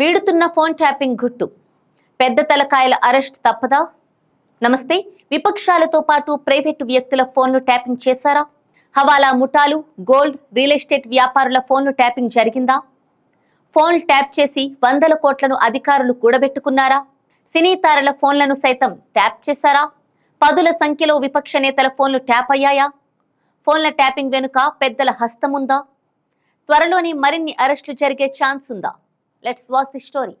వీడుతున్న phone tapping గుట్టు. పెద్ద తలకాయల arrest తప్పదా? నమస్తే విపక్షాలతో పాటు ప్రైవేటు వ్యక్తుల ఫోన్లు ట్యాపింగ్ చేశారా? హవాలా ముఠాలు గోల్డ్ రియల్ ఎస్టేట్ వ్యాపారుల ఫోన్లు ట్యాపింగ్ జరిగిందా? ఫోన్లు ట్యాప్ చేసి వందల కోట్లను అధికారులు కూడబెట్టుకున్నారా? సినీ తారల ఫోన్లను సైతం ట్యాప్ చేశారా? పదుల సంఖ్యలో విపక్ష నేతల ఫోన్లు ట్యాప్ అయ్యాయా? ఫోన్ల ట్యాపింగ్ వెనుక పెద్దల హస్తముందా? త్వరలోని మరిన్ని అరెస్టులు జరిగే ఛాన్స్ ఉందా let's watch the story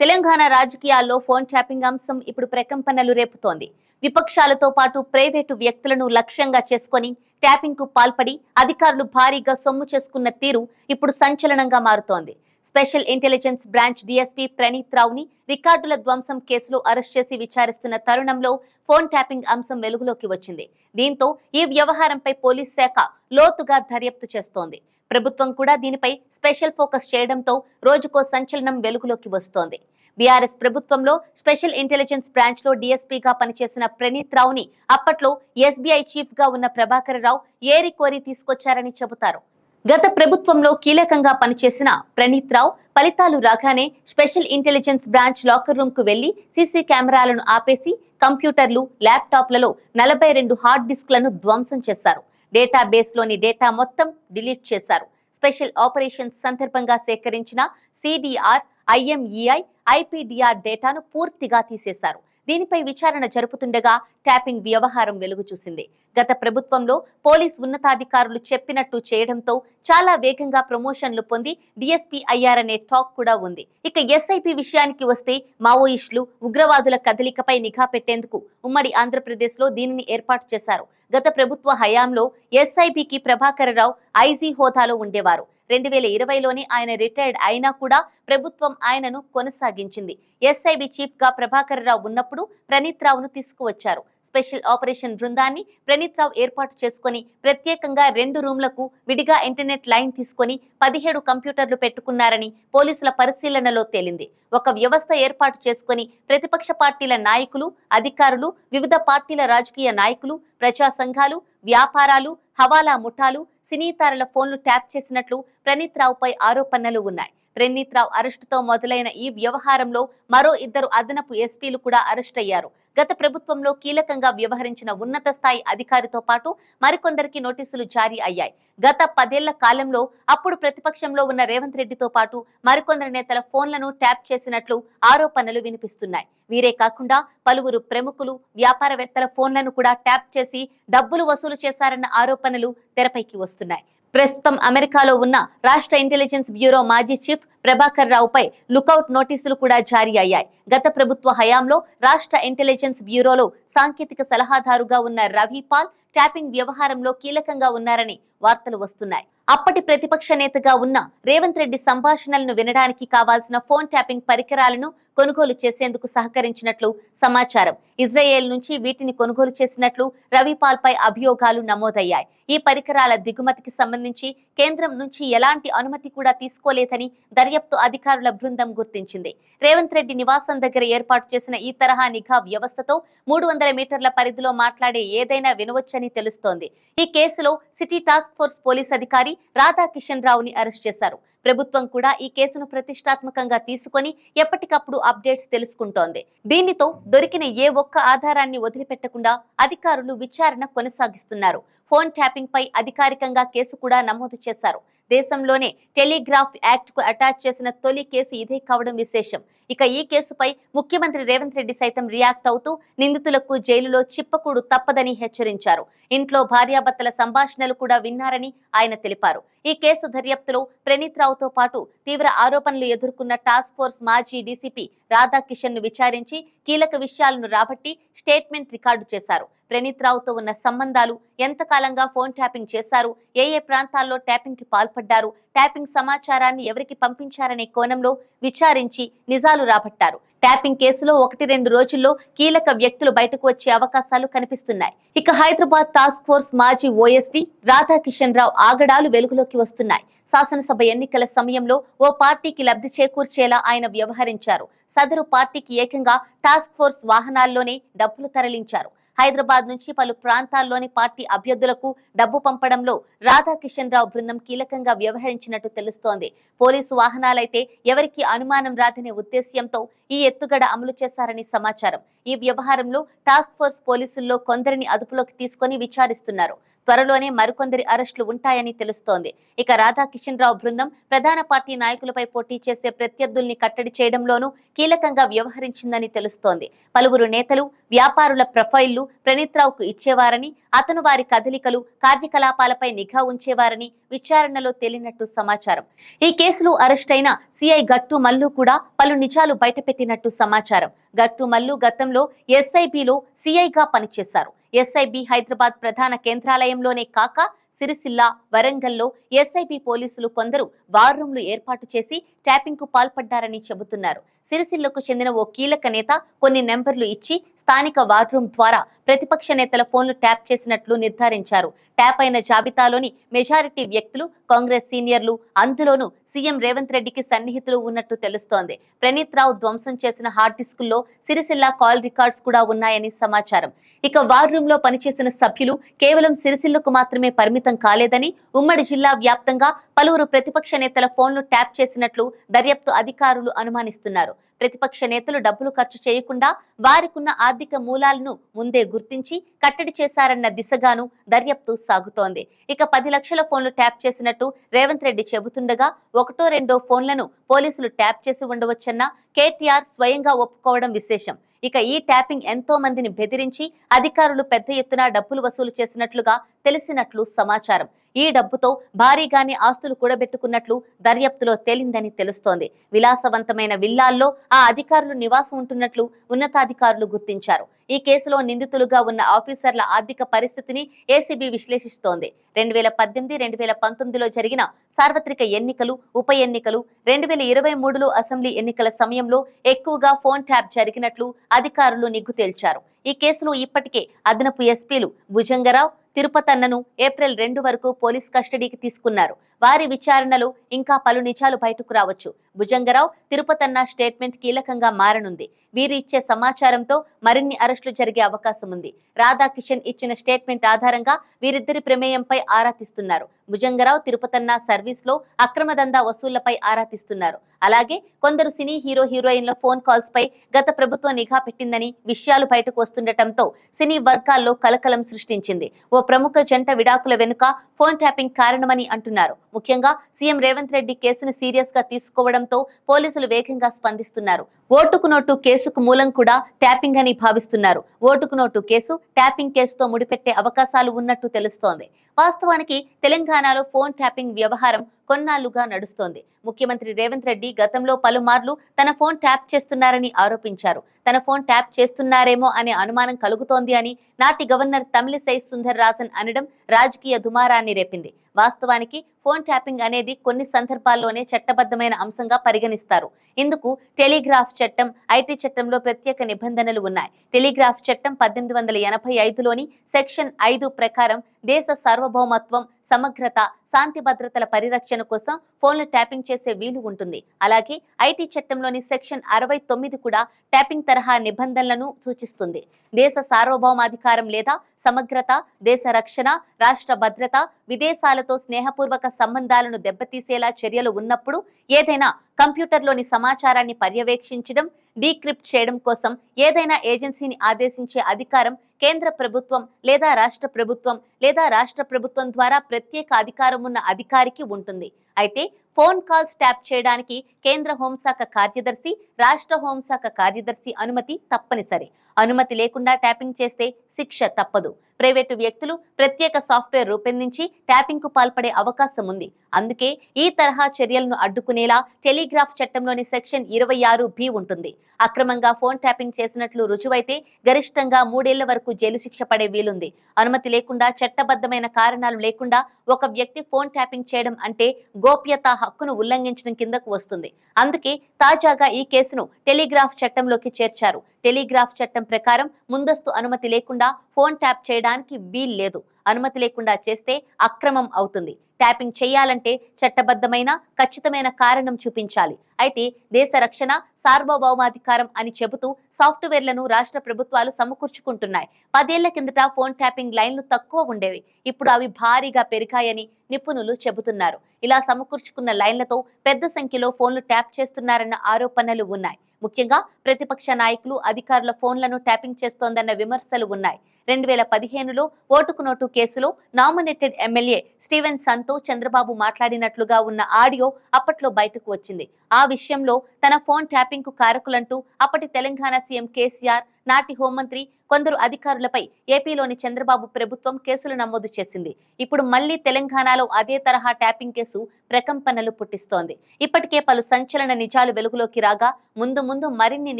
Telangana రాజకీయాల్లో ఫోన్ ట్యాపింగ్ అంశం ఇప్పుడు ప్రకంపనలు రేపుతోంది. విపక్షాలతో పాటు ప్రైవేటు వ్యక్తులను లక్ష్యంగా చేసుకొని ట్యాపింగ్కు పాల్పడి అధికారులు భారీగా సొమ్ము చేసుకున్న తీరు ఇప్పుడు సంచలనంగా మారుతోంది. Special intelligence branch DSP Praneeth రావుని రికార్డుల ధ్వంసం కేసులో అరెస్ట్ చేసి విచారిస్తున్న తరుణంలో ఫోన్ ట్యాపింగ్ అంశం వెలుగులోకి వచ్చింది. దీంతో ఈ వ్యవహారంపై పోలీస్ శాఖ లోతుగా దర్యాప్తు చేస్తోంది. ప్రభుత్వం కూడా దీనిపై స్పెషల్ ఫోకస్ చేయడంతో రోజుకో సంచలనం వెలుగులోకి వస్తోంది. బీఆర్ఎస్ ప్రభుత్వంలో స్పెషల్ ఇంటెలిజెన్స్ బ్రాంచ్లో డీఎస్పీగా పనిచేసిన ప్రణీత్ రావుని అప్పట్లో ఎస్బీఐ చీఫ్గా ఉన్న ప్రభాకర్ రావు ఏరి కోరి తీసుకొచ్చారని చెబుతారు. గత ప్రభుత్వంలో కీలకంగా పనిచేసిన ప్రణీత్ రావు ఫలితాలు రాగానే స్పెషల్ ఇంటెలిజెన్స్ బ్రాంచ్ లాకర్ రూమ్కు వెళ్ళి సీసీ కెమెరాలను ఆపేసి కంప్యూటర్లు ల్యాప్టాప్లలో నలభై రెండు హార్డ్ డిస్క్లను ధ్వంసం చేశారు. డేటాబేస్లోని డేటా మొత్తం డిలీట్ చేశారు. స్పెషల్ ఆపరేషన్స్ సందర్భంగా సేకరించిన సిడిఆర్ ఐఎంఈఐ ఐపీడీఆర్ డేటాను పూర్తిగా తీసేశారు. దీనిపై విచారణ జరుపుతుండగా ట్యాపింగ్ వ్యవహారం వెలుగు చూసింది. గత ప్రభుత్వంలో పోలీస్ ఉన్నతాధికారులు చెప్పినట్టు చేయడంతో చాలా వేగంగా ప్రమోషన్లు పొంది డీఎస్పీ అయ్యారనే టాక్ కూడా ఉంది. ఇక ఎస్ఐపి విషయానికి వస్తే మావోయిస్టులు ఉగ్రవాదుల కదలికపై నిఘా పెట్టేందుకు ఉమ్మడి ఆంధ్రప్రదేశ్లో దీనిని ఏర్పాటు చేశారు. గత ప్రభుత్వ హయాంలో ఎస్ఐపికి ప్రభాకర్ రావు ఐజీ హోదాలో ఉండేవారు. రెండు వేల ఇరవైలోనే ఆయన రిటైర్డ్ అయినా కూడా ప్రభుత్వం ఆయనను కొనసాగించింది. ఎస్ఐబి చీఫ్గా ప్రభాకర్ రావు ఉన్నప్పుడు ప్రణీత్ రావును తీసుకువచ్చారు. స్పెషల్ ఆపరేషన్ బృందాన్ని ప్రణీత్ రావు ఏర్పాటు చేసుకుని ప్రత్యేకంగా రెండు రూమ్లకు విడిగా ఇంటర్నెట్ లైన్ తీసుకొని పదిహేడు కంప్యూటర్లు పెట్టుకున్నారని పోలీసుల పరిశీలనలో తేలింది. ఒక వ్యవస్థ ఏర్పాటు చేసుకుని ప్రతిపక్ష పార్టీల నాయకులు అధికారులు వివిధ పార్టీల రాజకీయ నాయకులు ప్రజా సంఘాలు వ్యాపారాలు హవాలా ముఠాలు సినీతారుల ఫోన్లు ట్యాప్ చేసినట్లు ప్రణీత్ రావుపై ఆరోపణలు ఉన్నాయి. ప్రణీత్ రావు అరెస్టుతో మొదలైన ఈ వ్యవహారంలో మరో ఇద్దరు అదనపు ఎస్పీలు కూడా అరెస్ట్ అయ్యారు. గత ప్రభుత్వంలో కీలకంగా వ్యవహరించిన ఉన్నత స్థాయి అధికారితో పాటు మరికొందరికి నోటీసులు జారీ అయ్యాయి. గత పదేళ్ళ కాలంలో అప్పుడు ప్రతిపక్షంలో ఉన్న రేవంత్ రెడ్డితో పాటు మరికొందరు నేతల ఫోన్లను ట్యాప్ చేసినట్లు ఆరోపణలు వినిపిస్తున్నాయి. వీరే కాకుండా పలువురు ప్రముఖులు వ్యాపారవేత్తల ఫోన్లను కూడా ట్యాప్ చేసి డబ్బులు వసూలు చేశారన్న ఆరోపణలు తెరపైకి వస్తున్నాయి. ప్రస్తుతం అమెరికాలో ఉన్న రాష్ట్ర ఇంటెలిజెన్స్ బ్యూరో మాజీ చీఫ్ ప్రభాకర్ రావుపై లుకౌట్ నోటీసులు కూడా జారీ అయ్యాయి. గత ప్రభుత్వ హయాంలో రాష్ట్ర ఇంటెలిజెన్స్ బ్యూరోలో సాంకేతిక సలహాదారుగా ఉన్న రవి పాల్ ట్యాపింగ్ వ్యవహారంలో కీలకంగా ఉన్నారని వార్తలు వస్తున్నాయి. అప్పటి ప్రతిపక్ష నేతగా ఉన్న రేవంత్ రెడ్డి సంభాషణలను వినడానికి కావాల్సిన ఫోన్ ట్యాపింగ్ పరికరాలను కొనుగోలు చేసేందుకు సహకరించినట్లు సమాచారం. ఇజ్రాయెల్ నుంచి వీటిని కొనుగోలు చేసినట్లు రవిపాల్ పై అభియోగాలు నమోదయ్యాయి. ఈ పరికరాల దిగుమతికి సంబంధించి కేంద్రం నుంచి ఎలాంటి అనుమతి కూడా తీసుకోలేదని దర్యాప్తు అధికారుల బృందం గుర్తించింది. రేవంత్ రెడ్డి నివాసం దగ్గర ఏర్పాటు చేసిన ఈ తరహా నిఘా వ్యవస్థతో మూడు వందల మీటర్ల పరిధిలో మాట్లాడే ఏదైనా వినవచ్చని తెలుస్తోంది. ఈ కేసులో సిటీ టాస్క్ ఫోర్స్ పోలీస్ అధికారి రాధాకిషన్ రావుని అరెస్ట్ చేశారు. ప్రభుత్వం కూడా ఈ కేసును ప్రతిష్టాత్మకంగా తీసుకొని ఎప్పటికప్పుడు అప్డేట్స్ తెలుసుకుంటోంది. దీనితో దొరికిన ఏ ఒక్క ఆధారాన్ని వదిలిపెట్టకుండా అధికారులు విచారణ కొనసాగిస్తున్నారు. ఫోన్ ట్యాపింగ్ పై అధికారికంగా కేసు కూడా నమోదు చేశారు. దేశంలోనే టెలిగ్రాఫ్ యాక్ట్కు అటాచ్ చేసిన తొలి కేసు ఇదే కావడం విశేషం. ఇక ఈ కేసుపై ముఖ్యమంత్రి రేవంత్ రెడ్డి సైతం రియాక్ట్ అవుతూ నిందితులకు జైలులో చిప్పకూడు తప్పదని హెచ్చరించారు. ఇంట్లో భార్యాభర్తల సంభాషణలు కూడా విన్నారని ఆయన తెలిపారు. ఈ కేసు దర్యాప్తులో ప్రణీత్ రావుతో పాటు తీవ్ర ఆరోపణలు ఎదుర్కొన్న టాస్క్ ఫోర్స్ మాజీ డీసీపీ రాధాకిషన్ను విచారించి కీలక విషయాలను రాబట్టి స్టేట్మెంట్ రికార్డు చేశారు. ప్రణీత్ రావుతో ఉన్న సంబంధాలు ఎంతకాలంగా ఫోన్ ట్యాపింగ్ చేశారు? ఏ ఏ ప్రాంతాల్లో ట్యాపింగ్కి పాల్పడ్డారు? ట్యాపింగ్ సమాచారాన్ని ఎవరికి పంపించారనే కోణంలో విచారించి నిజాలు రాబట్టారు. ట్యాపింగ్ కేసులో ఒకటి రెండు రోజుల్లో కీలక వ్యక్తులు బయటకు వచ్చే అవకాశాలు కనిపిస్తున్నాయి. ఇక హైదరాబాద్ టాస్క్ ఫోర్స్ మాజీ ఓఎస్డీ రాధాకిషన్ రావు ఆగడాలు వెలుగులోకి వస్తున్నాయి. శాసనసభ ఎన్నికల సమయంలో ఓ పార్టీకి లబ్ధి చేకూర్చేలా ఆయన వ్యవహరించారు. సదరు పార్టీకి ఏకంగా టాస్క్ ఫోర్స్ వాహనాల్లోనే డబ్బులు తరలించారు. హైదరాబాద్ నుంచి పలు ప్రాంతాల్లోని పార్టీ అభ్యర్థులకు డబ్బు పంపడంలో రాధాకిషన్ రావు బృందం కీలకంగా వ్యవహరించినట్టు తెలుస్తోంది. పోలీసు వాహనాలైతే ఎవరికీ అనుమానం రాదనే ఉద్దేశ్యంతో ఈ ఎత్తుగడ అమలు చేశారని సమాచారం. ఈ వ్యవహారంలో టాస్క్ ఫోర్స్ పోలీసుల్లో కొందరిని అదుపులోకి తీసుకొని విచారిస్తున్నారు. త్వరలోనే మరికొందరి అరెస్టులు ఉంటాయని తెలుస్తోంది. ఇక రాధాకిషన్ రావు బృందం ప్రధాన పార్టీ నాయకులపై పోటీ చేసే ప్రత్యర్థుల్ని కట్టడి చేయడంలోనూ కీలకంగా వ్యవహరించిందని తెలుస్తోంది. పలువురు నేతలు వ్యాపారుల ప్రొఫైళ్ళు ప్రణీత్ ఇచ్చేవారని అతను వారి కదలికలు కార్యకలాపాలపై నిఘా ఉంచేవారని విచారణలో తేలినట్టు సమాచారం. ఈ కేసులో అరెస్ట్ అయిన సిఐ గట్టు మల్లు కూడా పలు నిజాలు బయటపెట్టినట్టు సమాచారం. గట్టు మల్లు గతంలో ఎస్ఐబిలో సిఐగా పనిచేశారు. ఎస్ఐబి హైదరాబాద్ ప్రధాన కేంద్రాలయంలోనే కాక సిరిసిల్ల వరంగల్లో ఎస్ఐబి పోలీసులు కొందరు వార్ రూమ్లు ఏర్పాటు చేసి ట్యాపింగ్కు పాల్పడ్డారని చెబుతున్నారు. సిరిసిల్లకు చెందిన ఓ కీలక నేత కొన్ని నెంబర్లు ఇచ్చి స్థానిక వార్ రూమ్ ద్వారా ప్రతిపక్ష నేతల ఫోన్లు ట్యాప్ చేసినట్లు నిర్ధారించారు. ట్యాప్ అయిన జాబితాలోని మెజారిటీ వ్యక్తులు కాంగ్రెస్ సీనియర్లు అందులోనూ సీఎం రేవంత్ రెడ్డికి సన్నిహితులు ఉన్నట్టు తెలుస్తోంది. ప్రణీత్ రావు ధ్వంసం చేసిన హార్డ్ డిస్కుల్లో సిరిసిల్ల కాల్ రికార్డ్స్ కూడా ఉన్నాయని సమాచారం. ఇక వార్ రూమ్లో పనిచేసిన సభ్యులు కేవలం సిరిసిల్లకు మాత్రమే పరిమితం కాలేదని ఉమ్మడి జిల్లా వ్యాప్తంగా పలువురు ప్రతిపక్ష నేతల ఫోన్లు ట్యాప్ చేసినట్లు దర్యాప్తు అధికారులు అనుమానిస్తున్నారు. ప్రతిపక్ష నేతలు డబ్బులు ఖర్చు చేయకుండా వారికున్న ఆర్థిక మూలాలను ముందే గుర్తించి కట్టడి చేశారన్న దిశగాను దర్యాప్తు సాగుతోంది. ఇక పది లక్షల ఫోన్లు ట్యాప్ చేసినట్టు రేవంత్ రెడ్డి చెబుతుండగా ఒకటో రెండో ఫోన్లను పోలీసులు ట్యాప్ చేసి ఉండవచ్చన్న కేటీఆర్ స్వయంగా ఒప్పుకోవడం విశేషం. ఇక ఈ ట్యాపింగ్ ఎంతో మందిని బెదిరించి అధికారులు పెద్ద ఎత్తున డబ్బులు వసూలు చేసినట్లుగా తెలిసినట్లు సమాచారం. ఈ డబ్బుతో భారీగానే ఆస్తులు కూడబెట్టుకున్నట్లు దర్యాప్తులో తేలిందని తెలుస్తోంది. విలాసవంతమైన విల్లాల్లో ఆ అధికారులు నివాసం ఉంటున్నట్లు ఉన్నతాధికారులు గుర్తించారు. ఈ కేసులో నిందితులుగా ఉన్న ఆఫీసర్ల ఆర్థిక పరిస్థితిని ఏసీబీ విశ్లేషిస్తోంది. రెండు వేల పద్దెనిమిది రెండు వేల పంతొమ్మిదిలో జరిగిన సార్వత్రిక ఎన్నికలు ఉప ఎన్నికలు రెండు వేల ఇరవై మూడులో అసెంబ్లీ ఎన్నికల సమయంలో ఎక్కువగా ఫోన్ ట్యాప్ జరిగినట్లు అధికారులు నిగ్గు తేల్చారు. ఈ కేసులో ఇప్పటికే అదనపు ఎస్పీలు భుజంగరావు తిరుపతన్నను ఏప్రిల్ రెండు వరకు పోలీస్ కస్టడీకి తీసుకున్నారు. వారి విచారణలో ఇంకా పలు నిజాలు బయటకు రావచ్చు. భుజంగరావు తిరుపతన్న స్టేట్మెంట్ కీలకంగా మారనుంది. వీరి ఇచ్చే సమాచారంతో మరిన్ని అరెస్టులు జరిగే అవకాశం ఉంది. రాధాకిషన్ ఇచ్చిన స్టేట్మెంట్ ఆధారంగా వీరిద్దరి ప్రమేయంపై ఆరా తీస్తున్నారు. భుజంగరావు తిరుపతన్న సర్వీస్లో అక్రమ దందా వసూళ్ళపై ఆరా తీస్తున్నారు. అలాగే కొందరు సినీ హీరో హీరోయిన్ల ఫోన్ కాల్స్ పై గత ప్రభుత్వం నిఘా పెట్టిందని విషయాలు బయటకు వస్తుండటంతో సినీ వర్గాల్లో కలకలం సృష్టించింది. ఓ ప్రముఖ జంట విడాకుల వెనుక ఫోన్ ట్యాపింగ్ కారణమని అంటున్నారు. ముఖ్యంగా సీఎం రేవంత్ రెడ్డి కేసును సీరియస్గా తీసుకోవడంతో పోలీసులు వేగంగా స్పందిస్తున్నారు. ఓటుకు నోటు కేసుకు మూలం కూడా ట్యాపింగ్ అని భావిస్తున్నారు. ఓటుకు నోటు కేసు ట్యాపింగ్ కేసుతో ముడిపెట్టే అవకాశాలు ఉన్నట్టు తెలుస్తోంది. వాస్తవానికి తెలంగాణలో ఫోన్ ట్యాపింగ్ వ్యవహారం కొన్నాళ్ళుగా నడుస్తోంది. ముఖ్యమంత్రి రేవంత్ రెడ్డి గతంలో పలుమార్లు తన ఫోన్ ట్యాప్ చేస్తున్నారని ఆరోపించారు. తన ఫోన్ ట్యాప్ చేస్తున్నారేమో అనే అనుమానం కలుగుతోంది అని నాటి గవర్నర్ తమిళిసై సుందర్ రాజన్ అనడం రాజకీయ దుమారాన్ని రేపింది. వాస్తవానికి ఫోన్ ట్యాపింగ్ అనేది కొన్ని సందర్భాల్లోనే చట్టబద్ధమైన అంశంగా పరిగణిస్తారు. ఇందుకు టెలిగ్రాఫ్ చట్టం ఐటీ చట్టంలో ప్రత్యేక నిబంధనలు ఉన్నాయి. టెలిగ్రాఫ్ చట్టం పద్దెనిమిది వందల ఎనభై ఐదులోని సెక్షన్ ఐదు ప్రకారం దేశ సార్వభౌమత్వం సమగ్రత శాంతి భద్రతల పరిరక్షణ కోసం ఫోన్లు ట్యాపింగ్ చేసే వీలు ఉంటుంది. అలాగే ఐటీ చట్టంలోని సెక్షన్ అరవై తొమ్మిది కూడా ట్యాపింగ్ తరహా నిబంధనలను సూచిస్తుంది. దేశ సార్వభౌమాధికారం లేదా సమగ్రత దేశ రక్షణ రాష్ట్ర భద్రత విదేశాలతో స్నేహపూర్వక సంబంధాలను దెబ్బతీసేలా చర్యలు ఉన్నప్పుడు ఏదైనా కంప్యూటర్లోని సమాచారాన్ని పర్యవేక్షించడం డీక్రిప్ట్ చేయడం కోసం ఏదైనా ఏజెన్సీని ఆదేశించే అధికారం కేంద్ర ప్రభుత్వం లేదా రాష్ట్ర ప్రభుత్వం లేదా రాష్ట్ర ప్రభుత్వం ద్వారా ప్రత్యేక అధికారం ఉన్న అధికారికి ఉంటుంది. అయితే ఫోన్ కాల్స్ ట్యాప్ చేయడానికి కేంద్ర హోంశాఖ కార్యదర్శి రాష్ట్ర హోంశాఖ కార్యదర్శి అనుమతి తప్పనిసరి. అనుమతి లేకుండా ట్యాపింగ్ చేస్తే శిక్ష తప్పదు. ప్రైవేటు వ్యక్తులు ప్రత్యేక సాఫ్ట్వేర్ రూపొందించి ట్యాపింగ్కు పాల్పడే అవకాశం ఉంది. అందుకే ఈ తరహా చర్యలను అడ్డుకునేలా టెలిగ్రాఫ్ చట్టంలోని సెక్షన్ ఇరవై ఆరు బి ఉంటుంది. అక్రమంగా ఫోన్ ట్యాపింగ్ చేసినట్లు రుజువైతే గరిష్టంగా మూడేళ్ళ వరకు జైలు శిక్ష పడే వీలుంది. అనుమతి లేకుండా చట్టబద్ధమైన కారణాలు లేకుండా ఒక వ్యక్తి ఫోన్ ట్యాపింగ్ చేయడం అంటే గోప్యత హక్కును ఉల్లంఘించడం కిందకు వస్తుంది. అందుకే తాజాగా ఈ కేసును టెలిగ్రాఫ్ చట్టంలోకి చేర్చారు. టెలిగ్రాఫ్ చట్టం ప్రకారం ముందస్తు అనుమతి లేకుండా ఫోన్ ట్యాప్ చేయడానికి వీల్లేదు. అనుమతి లేకుండా చేస్తే అక్రమం అవుతుంది. ట్యాపింగ్ చేయాలంటే చట్టబద్ధమైన ఖచ్చితమైన కారణం చూపించాలి. అయితే దేశ రక్షణ సార్వభౌమాధికారం అని చెబుతూ సాఫ్ట్వేర్లను రాష్ట్ర ప్రభుత్వాలు సమకూర్చుకుంటున్నాయి. పదేళ్ళ కిందట ఫోన్ ట్యాపింగ్ లైన్లు తక్కువ ఉండేవి. ఇప్పుడు అవి భారీగా పెరిగాయని నిపుణులు చెబుతున్నారు. ఇలా సమకూర్చుకున్న లైన్లతో పెద్ద సంఖ్యలో ఫోన్లు ట్యాప్ చేస్తున్నారన్న ఆరోపణలు ఉన్నాయి. ముఖ్యంగా ప్రతిపక్ష నాయకులు అధికారుల ఫోన్లను ట్యాపింగ్ చేస్తోందన్న విమర్శలు ఉన్నాయి. రెండు వేల పదిహేనులో ఓటుకు నోటు కేసులో నామినేటెడ్ ఎమ్మెల్యే స్టీవెన్ సంతో చంద్రబాబు మాట్లాడినట్లుగా ఉన్న ఆడియో అప్పట్లో బయటకు వచ్చింది. ఆ విషయంలో తన ఫోన్ ట్యాపింగ్కు కారకులంటూ అప్పటి తెలంగాణ సీఎం కేసీఆర్ నాటి హోంమంత్రి కొందరు అధికారులపై ఏపీలోని చంద్రబాబు ప్రభుత్వం కేసులు నమోదు చేసింది. ఇప్పుడు మళ్ళీ తెలంగాణలో అదే తరహా ట్యాపింగ్ కేసు ప్రకంపనలు పుట్టిస్తోంది. ఇప్పటికే పలు సంచలన నిజాలు వెలుగులోకి రాగా ముందు ముందు మరిన్ని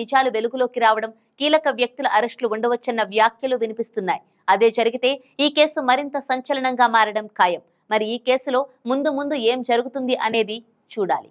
నిజాలు వెలుగులోకి రావడం కీలక వ్యక్తుల అరెస్టులు ఉండవచ్చన్న వ్యాఖ్యలు వినిపిస్తున్నాయి. అదే జరిగితే ఈ కేసు మరింత సంచలనంగా మారడం ఖాయం. మరి ఈ కేసులో ముందు ముందు ఏం జరుగుతుంది అనేది చూడాలి.